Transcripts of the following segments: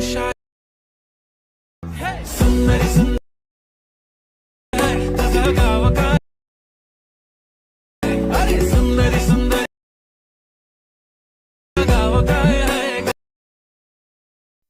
shy.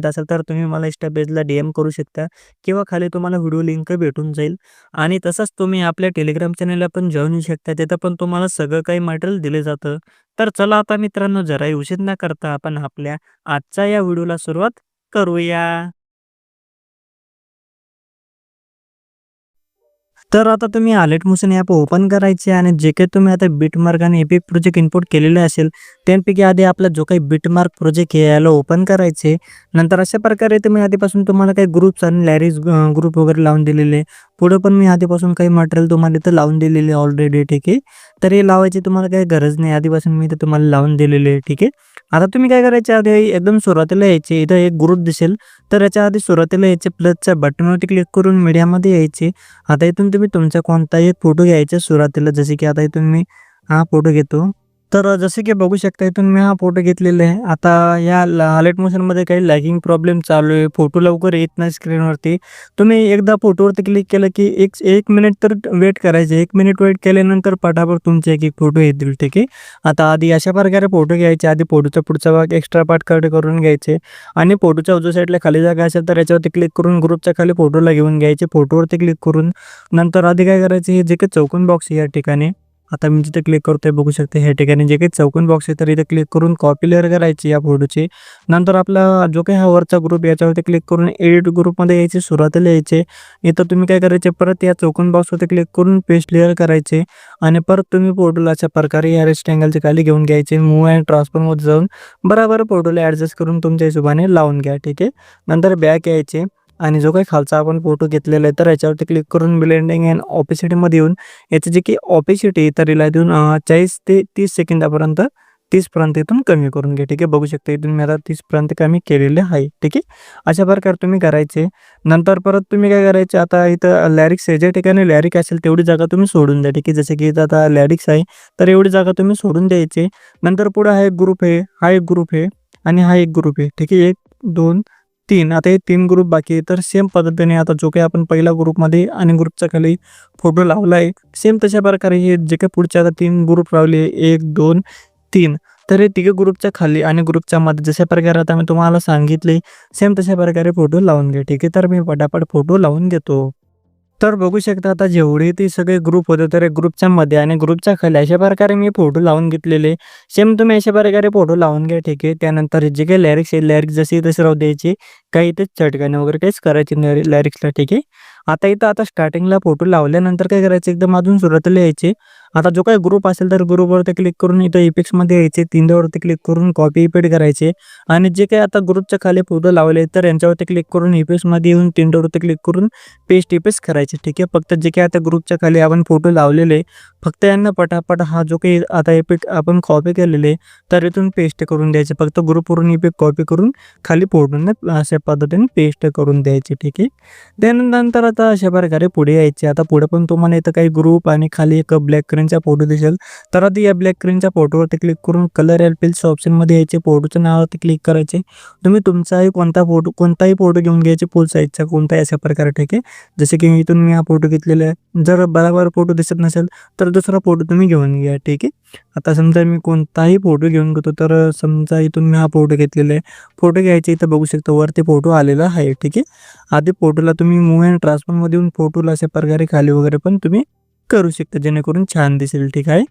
येत असेल तर तुम्ही मला इंस्टा पेजला डीएम करू शकता किंवा खाली तुम्हाला व्हिडिओ लिंक भेटून जाईल. आणि तसंच तुम्ही आपल्या टेलिग्राम चॅनलला पण जॉईन होऊ शकता. तिथं पण तुम्हाला सगळं काही मटेरियल दिलं जातं. तर चला आता मित्रांनो जराही उशीर न करता आपण आपल्या आजच्या या व्हिडिओला सुरुवात करूया. तर आता तुम्ही आलेट मोशन ॲप ओपन करायचे आणि जे काही तुम्ही आता बिटमार्क आणि एपिक प्रोजेक्ट इम्पोर्ट केलेले असेल त्यापैकी आधी आपला जो काही बिटमार्क प्रोजेक्ट हे याला ओपन करायचे. नंतर अशा प्रकारे तुम्ही आधीपासून तुम्हाला काही ग्रुप्स आणि लॅरीज ग्रुप वगैरे लावून दिलेले. पुढं पण मी आधीपासून काही मटेरियल तुम्हाला इथं लावून दिलेले ऑलरेडी, ठीक आहे. तर हे लावायची तुम्हाला काही गरज नाही. आधीपासून मी इथं तुम्हाला लावून दिलेले आहे, ठीक आहे. आता तुम्ही काय करायच्या आधी एकदम सुरुवातीला यायचे. इथं एक ग्रुप दिसेल तर याच्या आधी सुरुवातीला यायचे प्लसच्या बटनवरती क्लिक करून मीडियामध्ये यायचे. आता इथून तुम्ही तुमचा कोणताही फोटो घ्यायचा सुरुवातीला जसे की आता इथून मी हा फोटो घेतो. तर जसे की बघू शकता इथून मी हा फोटो घेतलेला आहे. आता या आलेट मोशनमध्ये काही लॅगिंग प्रॉब्लेम चालू आहे. फोटो लवकर येत नाही स्क्रीनवरती. तुम्ही एकदा फोटोवरती क्लिक केलं की एक एक मिनिट तर वेट करायचे. एक मिनिट वेट केल्यानंतर पटापट तुमचे एक-एक फोटो येतील, ठीक आहे. आता आधी अशा प्रकारे फोटो घ्यायचे. आधी फोटोचा पुढचा भाग एक्स्ट्रा पार्ट कट करून घ्यायचे आणि फोटोच्या उजव्या साईडला खाली जागा असेल तर याच्यावरती क्लिक करून ग्रुपच्या खाली फोटोला घेऊन घ्यायचे. फोटोवरती क्लिक करून नंतर आधी काय करायचं हे जे काही चौकोन बॉक्स या ठिकाणी आता मी जिथे क्लिक करतोय बघू शकते ह्या ठिकाणी जे काही चौकोन बॉक्स आहे तर इथे क्लिक करून कॉपी लेअर करायची या फोटोची. नंतर आपला जो काही हा वरचा ग्रुप याच्यावरती क्लिक करून एडिट ग्रुपमध्ये यायचे. सुरुवातीला यायचे. इथं तुम्ही काय करायचे परत या चौकोन बॉक्सवरती क्लिक करून पेस्ट लेअर करायचे आणि परत तुम्ही फोटोला अशा प्रकारे या रेस्टँगलच्या खाली घेऊन घ्यायचे. मूव अँड ट्रान्सफॉर्ममध्ये जाऊन बरोबर फोटोला ॲडजस्ट करून तुमच्या हिशोबाने लावून घ्या, ठीक आहे. नंतर बॅक यायचे आणि जो काही खालचा आपण फोटो घेतलेला आहे तर याच्यावरती क्लिक करून ब्लेंडिंग अँड ऑपेसिटीमध्ये येऊन याची जी की ऑपेसिटी आहे तर हिला देऊन 40 ते तीस सेकंदापर्यंत तीसपर्यंत इथून कमी करून घ्या, ठीक आहे. बघू शकता इथून मी आता तीसपर्यंत कमी केलेले आहे, ठीक आहे. अशा प्रकारे तुम्ही करायचे. नंतर परत तुम्ही काय करायचे आता इथं लॅरिक्स आहे ज्या ठिकाणी लॅरिक असेल तेवढी जागा तुम्ही सोडून द्या, ठीक आहे. जसं की इथं आता लॅरिक्स आहे तर एवढी जागा तुम्ही सोडून द्यायची. नंतर पुढे हा एक ग्रुप आहे, हा एक ग्रुप आहे आणि हा एक ग्रुप आहे, ठीक आहे. 1, 2, तीन आता हे तीन ग्रुप बाकी आहे. तर सेम पद्धतीने आता जो काही आपण पहिल्या ग्रुपमध्ये आणि ग्रुपच्या खाली फोटो लावला आहे सेम तशा प्रकारे हे जे काही पुढचे आता तीन ग्रुप लावले 1, 2, 3 तर हे तिघे ग्रुपच्या खाली आणि ग्रुपच्या मध्ये जशा प्रकारे आता मी तुम्हाला सांगितले सेम तशा प्रकारे फोटो लावून घे ठीक आहे. तर मी पटापट फोटो लावून घेतो. तर बघू शकता आता जेवढे ते सगळे ग्रुप होते तर ग्रुपच्या मध्ये आणि ग्रुपच्या खाली अशा प्रकारे मी फोटो लावून घेतलेले. सेम तुम्ही अशा प्रकारे फोटो लावून घ्या, ठीक आहे. त्यानंतर जे काही लॅरिक्स आहे लॅरिक्स जसे तसे राहू द्यायचे. काही इथे चटकणे वगैरे काहीच करायचे नाही ठीक आहे. आता इथं आता स्टार्टिंगला फोटो लावल्यानंतर काय करायचं एकदम अजून सुरुवातीला यायचे. आता जो काही ग्रुप असेल तर ग्रुपवरती क्लिक करून इथं इफेक्ट्समध्ये यायचे. तिंद्यावरती क्लिक करून कॉपी इफेक्ट करायचे आणि जे काही आता ग्रुपच्या खाली फोटो लावले तर यांच्यावरती क्लिक करून इफेक्ट्समध्ये येऊन तिंद्यावरती क्लिक करून पेस्ट इफेक्ट्स करायचे, ठीक आहे. फक्त जे काही आता ग्रुपच्या खाली आपण फोटो लावलेले फक्त यांना पटापट हा जो काही आता इफेक्ट आपण कॉपी केलेले तर इथून पेस्ट करून द्यायचे. फक्त ग्रुपवरून इफेक्ट कॉपी करून खाली फोटोने अशा पद्धतीने पेस्ट करून द्यायचे, ठीक आहे. त्यानंतर आता अशा प्रकारे पुढे यायचे. आता पुढे पण तुम्हाला इथं काही ग्रुप आणि खाली एक ब्लॅक स्क्रीनचा फोटो दिसेल. तर आधी या ब्लॅक स्क्रीनच्या फोटोवरती क्लिक करून कलर अँड फिल्स ऑप्शनमध्ये यायचे. फोटोच्या नावावरती क्लिक करायचे. तुम्ही तुमचाही कोणता फोटो कोणताही फोटो घेऊन घ्यायचे फुल साईजचा कोणताही अशा प्रकारे, ठीक आहे. जसे की इथून मी हा फोटो घेतलेला आहे. जर बराबर फोटो दिसत नसेल तर दुसरा फोटो तुम्ही घेऊन घ्या, ठीक आहे. आता समजा मी कोणताही फोटो घेऊन घेतो तर समजा इथून मी हा फोटो घेतलेला आहे. फोटो घ्यायचे इथं बघू शकता वरती फोटो आलेला आहे, ठीक आहे. आधी फोटोला तुम्ही मूव्ह अँड ट्रान्सफॉर्ममध्ये येऊन फोटोला अशा प्रकारे खाली वगैरे पण तुम्ही करू शकता जेणेकरून छान दिसेल, ठीक आहे.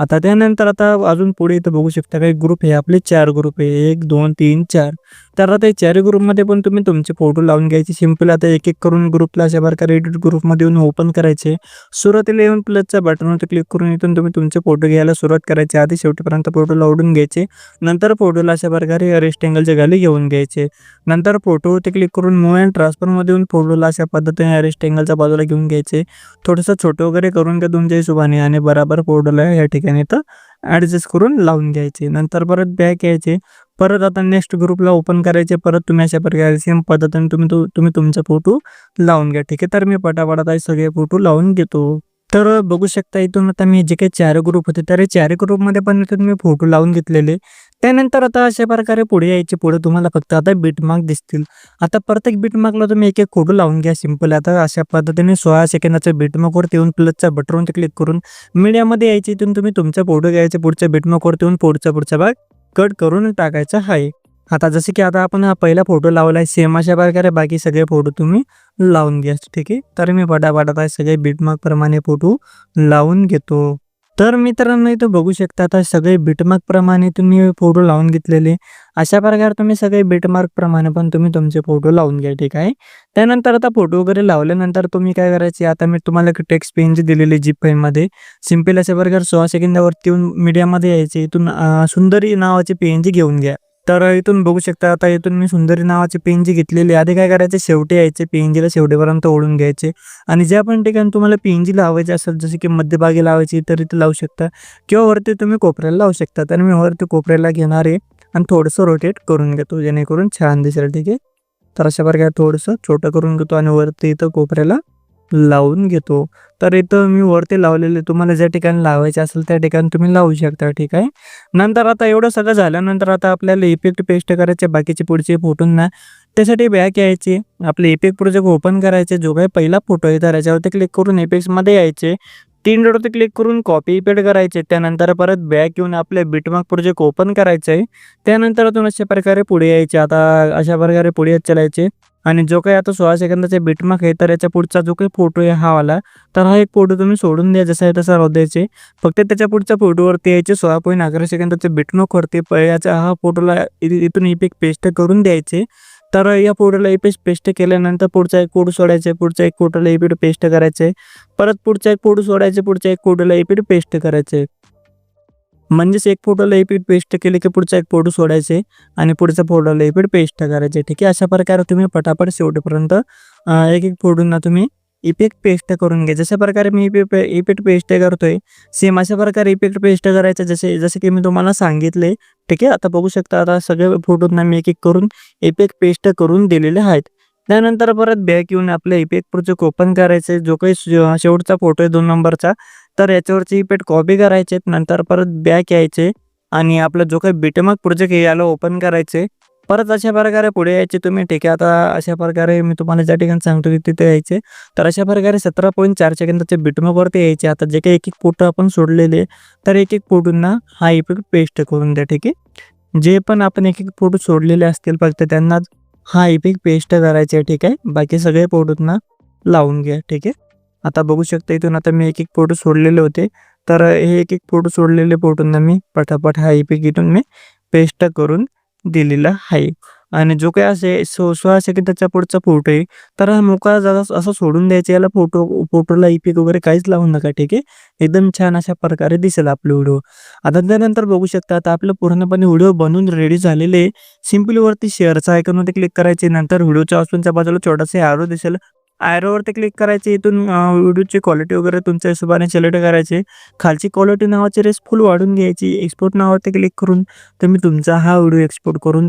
आता त्यानंतर आता अजून पुढे इथं बघू शकता काही ग्रुप आहे आपले चार ग्रुप आहे. 1, 2, 3, 4 तर आता चार ग्रुपमध्ये पण तुम्ही तुमचे फोटो लावून घ्यायचे. सिंपल आता एक-एक करून ग्रुपला अशा प्रकारे एडिट ग्रुपमध्ये येऊन ओपन करायचे. सुरुवातीला येऊन प्लसच्या बटनवर क्लिक करून इथून तुम्ही तुमचे फोटो घ्यायला सुरुवात करायची. आधी शेवटीपर्यंत फोटो लावून घ्यायचे. नंतर फोटोला अशा प्रकारे रेक्टेंगलच्या खाली घेऊन घ्यायचे. नंतर फोटोवरती क्लिक करून मूव अँड ट्रान्सफरमध्ये येऊन फोटोला अशा पद्धतीने अरेस्टँगलच्या बाजूला घेऊन घ्यायचे. थोडंसं छोटं वगैरे करून घ्या तुमच्या हिशोबाने आणि बरोबर फोटोला या ठिकाणी इथं ॲडजस्ट करून लावून घ्यायचे. नंतर परत बॅक यायचे. परत आता नेक्स्ट ग्रुपला ओपन करायचे परत तुम्ही अशा प्रकारे सेम पद्धतीने तुम्ही तुम्ही तुमचा फोटो लावून घ्या ठीक आहे तर मी पटापटात हे सगळे फोटो लावून घेतो तर बघू शकता इथून आता मी जे काही चार ग्रुप होते तर चार ग्रुपमध्ये पण इथून मी फोटो लावून घेतलेले. त्यानंतर आता अशा प्रकारे पुढे यायचे पुढे तुम्हाला फक्त आता बीटमार्क दिसतील. आता प्रत्येक बीटमार्कला तुम्ही एक एक फोटो लावून घ्या सिंपल आता अशा पद्धतीने सोळा सेकंदाच्या बीटमार्कवरती येऊन प्लसच्या बटरवरती क्लिक करून मीडियामध्ये यायचे इथून तुम्ही तुमचा फोटो घ्यायचे पुढच्या बीटमार्कवरती येऊन पुढचा पुढचा भाग कट करून टाकायचा आहे. आता जसे की आता आपण हा पहिला फोटो लावला आहे सेम अशा प्रकारे बाकी सगळे फोटो तुम्ही लावून घ्या ठीक आहे? तर मी पटापट आता सगळे बीटमार्क प्रमाणे फोटो लावून घेतो. तर मित्रांनो इथं बघू शकता आता सगळे बीटमार्क प्रमाणे तुम्ही फोटो लावून घेतलेले. अशा प्रकारे तुम्ही सगळे बीटमार्क प्रमाणे पण तुम्ही तुमचे फोटो लावून घ्या ठीक आहे? त्यानंतर आता फोटो वगैरे लावल्यानंतर तुम्ही काय करायचे आता मी तुम्हाला एक पेन पेनची दिलेली जी फाईलमध्ये सिंपल अशा प्रकारे सोळा सेकंदावरती येऊन मीडियामध्ये यायचे इथून सुंदरी नावाची पेनची घेऊन घ्या. तर इथून बघू शकता आता इथून मी सुंदरी नावाची पेनजी घेतलेली आधी काय करायचे? शेवटी यायचे पेनजीला शेवटेपर्यंत ओढून घ्यायचे. आणि ज्या पण ठिकाणी तुम्हाला पेनजी लावायची असेल जसे की मध्यभागी लावायची तर इथे लावू शकता. किंवा वरती तुम्ही कोपऱ्याला लावू शकता. तर मी वरती कोपऱ्याला घेणार आहे आणि थोडंसं रोटेट करून घेतो जेणेकरून छान दिसेल. ठीक आहे? तर अशा प्रकारे थोडंसं छोटं करून घेतो आणि वरती इथं कोपऱ्याला लावून घेतो. तर इथं मी वरती लावलेले तुम्हाला ज्या ठिकाणी लावायचे असेल त्या ठिकाणी तुम्ही लावू शकता ठीक आहे? नंतर आता एवढं सगळं झाल्यानंतर आता आपल्याला इफेक्ट पेस्ट करायचे बाकीचे पुढचे फोटोंना त्यासाठी बॅक यायचे. आपले इफेक्ट प्रोजेक्ट ओपन करायचे जो काही पहिला फोटो आहे तर याच्यावरती क्लिक करून इफेक्ट्समध्ये यायचे. तीन डॉटवरती क्लिक करून कॉपी पेड करायचे. त्यानंतर परत बॅक येऊन आपले बिटमार्क प्रोजेक्ट ओपन करायचं. आहे त्यानंतर अजून अशा प्रकारे पुढे यायचे. आता अशा प्रकारे पुढे चलायचे. आणि जो काही आता सोळा सेकंदाचे बिटमार्क आहे तर याच्या पुढचा जो काही फोटो आहे हा वाला तर हा एक फोटो तुम्ही सोडून द्या जसा आहे तसा राहू द्यायचे. फक्त त्याच्या पुढच्या फोटोवरती यायचे सोळा पॉईंट अकरा सेकंदाचे बिटमार्क वरती याचा हा फोटोला इ- इथून इफेक्ट पेस्ट करून द्यायचे. तर या फोटोला इफेक्ट पेस्ट केल्यानंतर पुढचा एक फोटो सोडायचे पुढच्या एक फोटोला इफेक्ट पेस्ट करायचे. परत पुढचा एक फोटो सोडायचे पुढच्या एक फोटोला इफेक्ट पेस्ट करायचे. म्हणजेच एक फोटोला इफेक्ट पेस्ट केले की पुढचा एक फोटो सोडायचे आणि पुढच्या फोटोला इफेक्ट पेस्ट करायचे ठीक आहे? अशा प्रकारे तुम्ही पटापट शेवटेपर्यंत एक एक फोटोंना तुम्ही इफेक्ट पेस्ट करून घ्या. जशा प्रकारे मी इफेक्ट इफेक्ट पेस्ट करतोय सेम अशा प्रकारे इफेक्ट पेस्ट करायचं जसे जसे की मी तुम्हाला सांगितले ठीक आहे? आता बघू शकता आता सगळे फोटोंना मी एक एक करून इफेक्ट पेस्ट करून दिलेले आहेत. त्यानंतर परत बॅक येऊन आपले इफेक्ट प्रोजेक्ट ओपन करायचे जो काही शे- शेवटचा फोटो आहे दोन नंबरचा. तर याच्यावरची इफेक्ट कॉपी करायचे नंतर परत बॅक यायचे आणि आपला जो काही बिटमार्क प्रोजेक्ट आहे याला ओपन करायचे परत अशा प्रकारे पुढे यायचे तुम्ही. ठीक आहे आता अशा प्रकारे मी तुम्हाला ज्या ठिकाणी सांगतो की तिथे यायचे. तर अशा प्रकारे सतरा पॉईंट चार सेकंदाचे बिटमार्कवरती यायचे. आता जे काही एक एक फोटो आपण सोडलेले तर एक एक फोटोंना हा इफेक्ट पेस्ट करून द्या. ठीक आहे? जे पण आपण एक एक फोटो सोडलेले असतील फक्त त्यांना हा इपिक पेस्ट करायचे आहे ठीक आहे? बाकी सगळे फोटोतना लावून घ्या ठीक आहे? आता बघू शकता इथून आता मी एक एक फोटो सोडलेले होते. तर हे एक एक फोटो सोडलेले फोटोंना मी पटापट हा इपिक इथून मी पेस्ट करून दिलेला आहे. आणि जो काही असे सो सोळा सेकंदाचा पुढचा फोटो आहे तर हा मोकळा जागा असं सोडून द्यायचा. याला फोटो फोटोला इफेक्ट वगैरे काहीच लावू नका ठीक आहे? एकदम छान अशा प्रकारे दिसेल आपले व्हिडिओ. आता त्यानंतर बघू शकता आता आपलं पूर्णपणे व्हिडिओ बनवून रेडी झालेले सिम्पली वरती शेअरचा आयकॉनवरती क्लिक करायचे नंतर व्हिडिओच्या ऑप्शनच्या बाजूला छोटासा आरो दिसेल. आयरोवरती क्लिक करायचे इथून व्हिडिओची क्वालिटी वगैरे तुमच्या हिशोबाने सिलेक्ट करायचे. खालची क्वालिटी नावाची रेस फुल वाढून घ्यायची. एक्सपोर्ट नावावरती क्लिक करून तुम्ही तुमचा हा व्हिडिओ एक्सपोर्ट करून